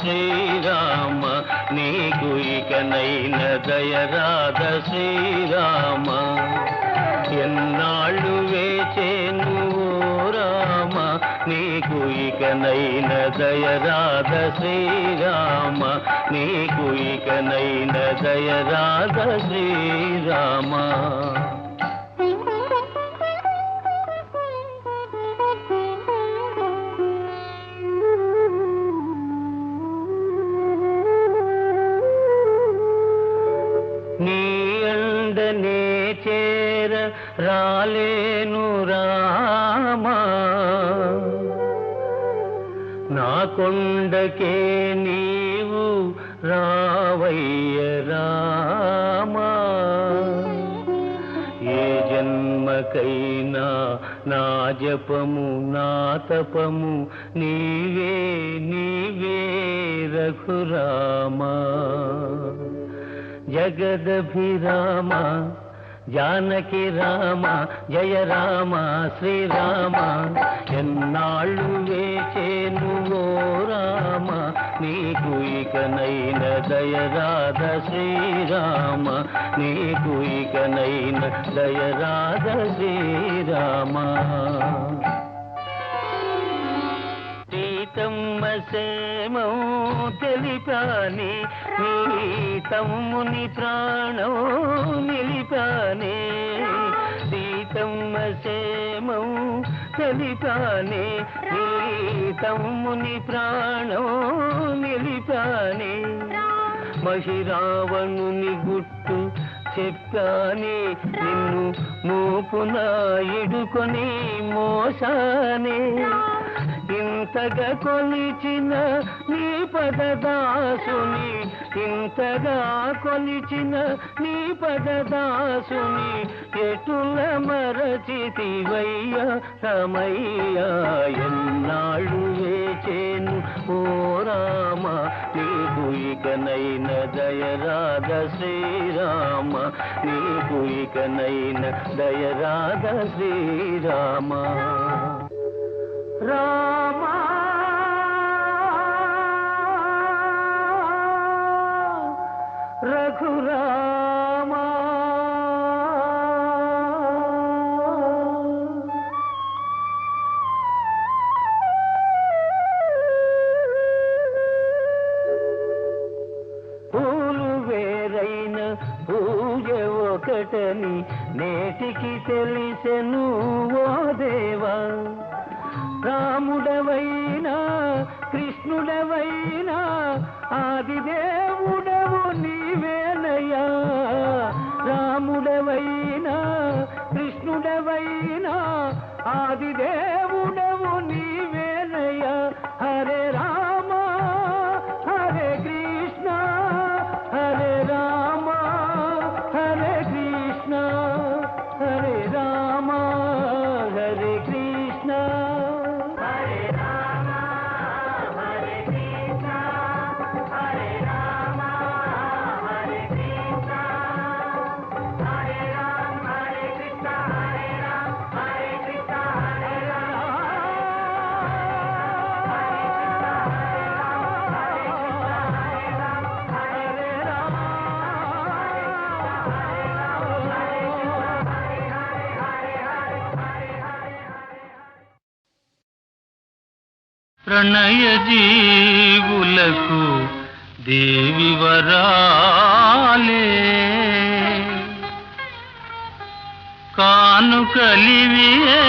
Srirama నీకు ఇకనైన దయరాధ శ్రీరామ ఎన్నాళ్ళు వేచేను ఓ రామ నీకు ఇకనైన దయరాధ శ్రీరామ నీకు ఇకనైన దయరాధ శ్రీరామ రాలేను రామా. నా కొండకే నీవు రావయ్య రామా. ఏ జన్మకైనా నా జపము నా తపము నీవే నీవే రఘురామా. జగదభిరామా. జానకి రామ జయ రామ శ్రీరామ ఎన్నాళ్ళు వేచేను ఓ రామ నీకు ఇకనైన దయరాధ శ్రీరామ నీకు ఇకనైన దయరాధ శ్రీరామ సీతమ్మ సేమం తెలిపాని నీ తమ్ముని ప్రాణం నిలిపాని. సీతమ్మ సేమం తెలిపాని నీ తమ్ముని ప్రాణం నిలిపాని. మహిరావణుని గుట్టు చెప్పాని నిన్ను మూపున ఇడుకొని మోసానే. ఇంతగా కొలిచిన నీ పదదాసుని ఇంతగా కొలిచిన నీ పదదాసుని ఎటుల మరచితివయ్య రమయ్య ఎన్నాళ్ళు వేచేను? ఓ రామ నీకు ఇకనైన దయరాధ శ్రీరామ నీకు ఇకనైన దయరాధ శ్రీరామ. రామా. రఘురామా. పూలు వేరైన పూజ ఒకటని నేటికి తెలిసెను. ప్రణయ జీవులకు దేవి వరాలే. కానుకలివియే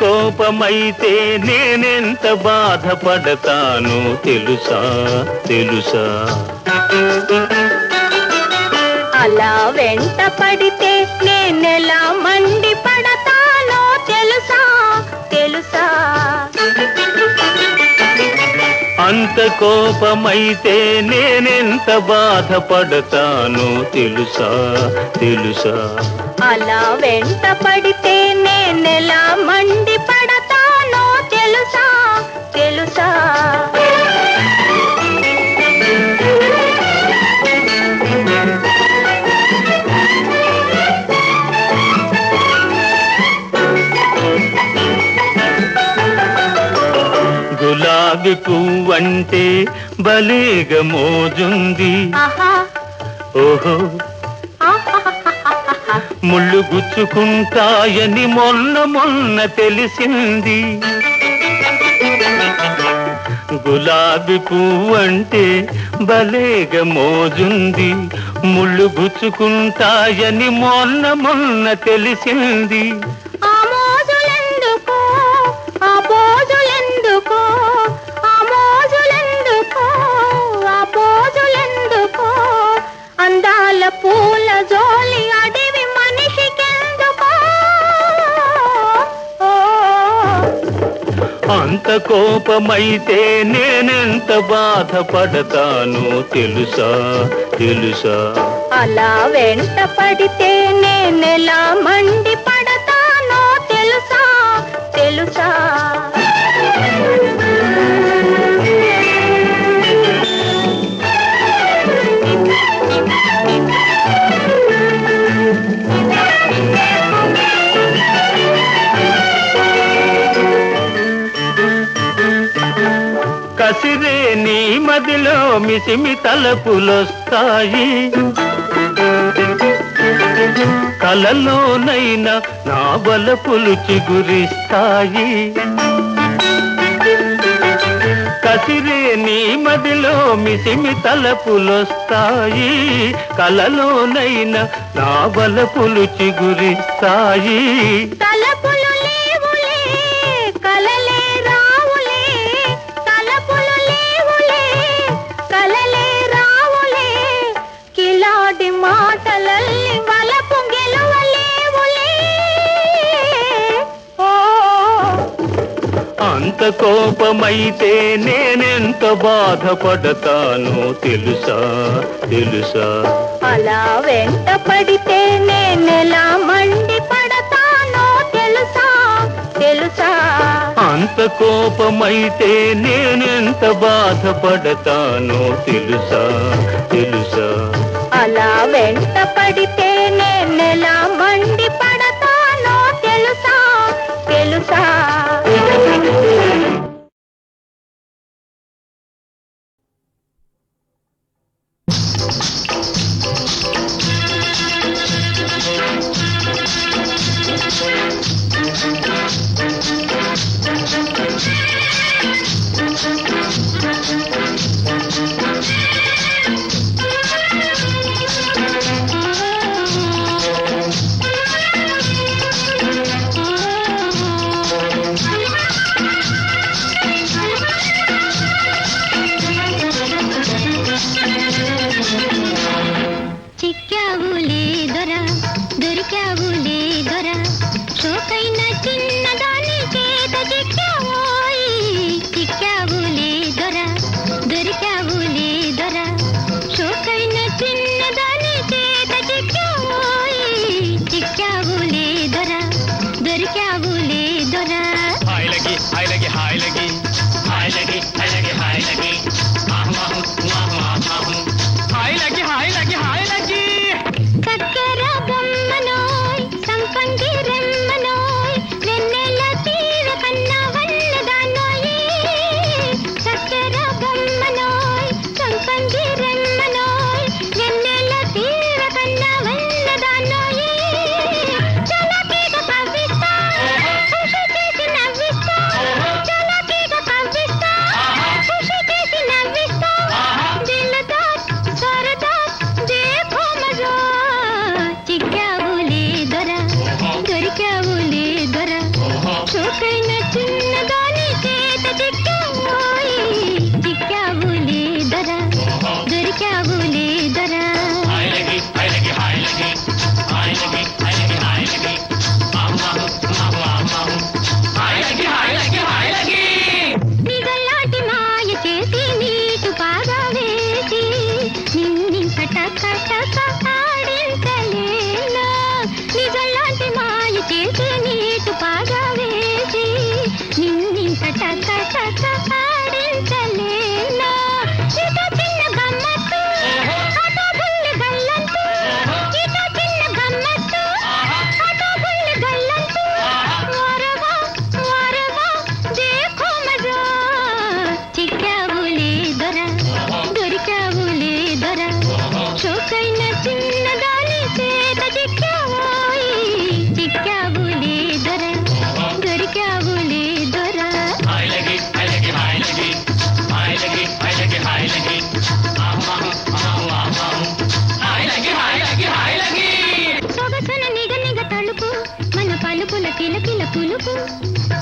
కోపమైతే నేనెంత బాధపడతాను తెలుసా? తెలుసా? అలా వెంట పడితే నేనెలా మండి పడతానో తెలుసా? తెలుసా? అంత కోపమైతే నేనెంత బాధపడతాను తెలుసా? తెలుసా? అలా వెంట పడితే నేనెలా మండి పడతానో తెలుసా? తెలుసా? గులాబీ పువ్వంటే భలేగా మోజుంది. ఓహో. ముళ్ళు గుచ్చుకుంటాయని మొన్న మొన్న తెలిసింది. గులాబీ పువ్వంటే భలేగా మోజుంది. ముళ్ళు గుచ్చుకుంటాయని మొన్న మొన్న తెలిసింది. అంత కోపమైతే నేనెంత బాధపడతాను తెలుసా? తెలుసా? అలా వెంట పడితే నేనెలా మండి పడతానో తెలుసా? తెలుసా? మదిలో మిసిమి తలపులొస్తాయి. కలలోనైనా నా పులుచి చిగురిస్తాయి. కసిరే నీ మదిలో మిసిమి తలపులొస్తాయి. కలలోనైనా నా పులుచి చిగురిస్తాయి. కల అంత కోపమైతే నేనెంత బాధపడతానో తెలుసా? తెలుసా? అలా వెంట పడితే నేనెలా మండి పడతానో తెలుసా? తెలుసా? అంత కోపమైతే నేనెంత బాధపడతానో తెలుసా? తెలుసా? అలా వెంట పడితే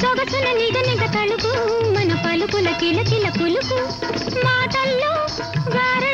సొగసున నిగ నిగ మన పలుకుల కిల కిల మాటల్లో గార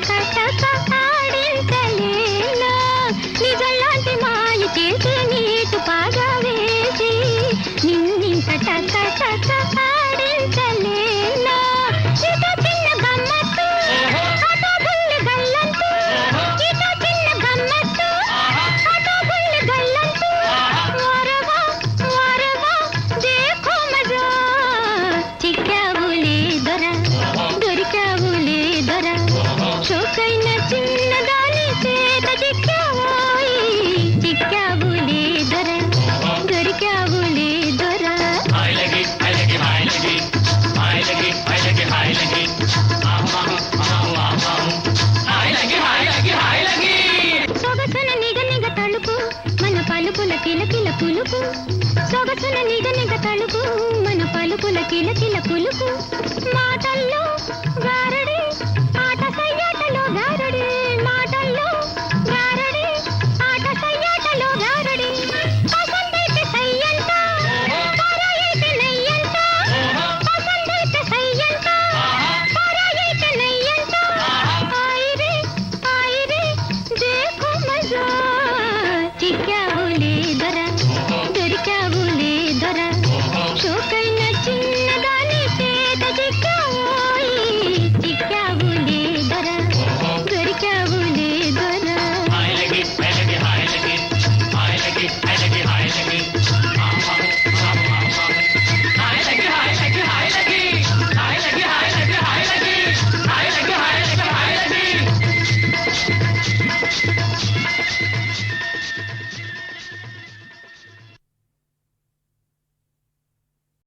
咔咔咔 నిగ మన పలుకుల కిల కిల పులుపు. మాటల్లో గారడి ఆట సయ్యాటలో గారడి. మాటల్లో గారడి ఆట సయ్యాటలో గారడి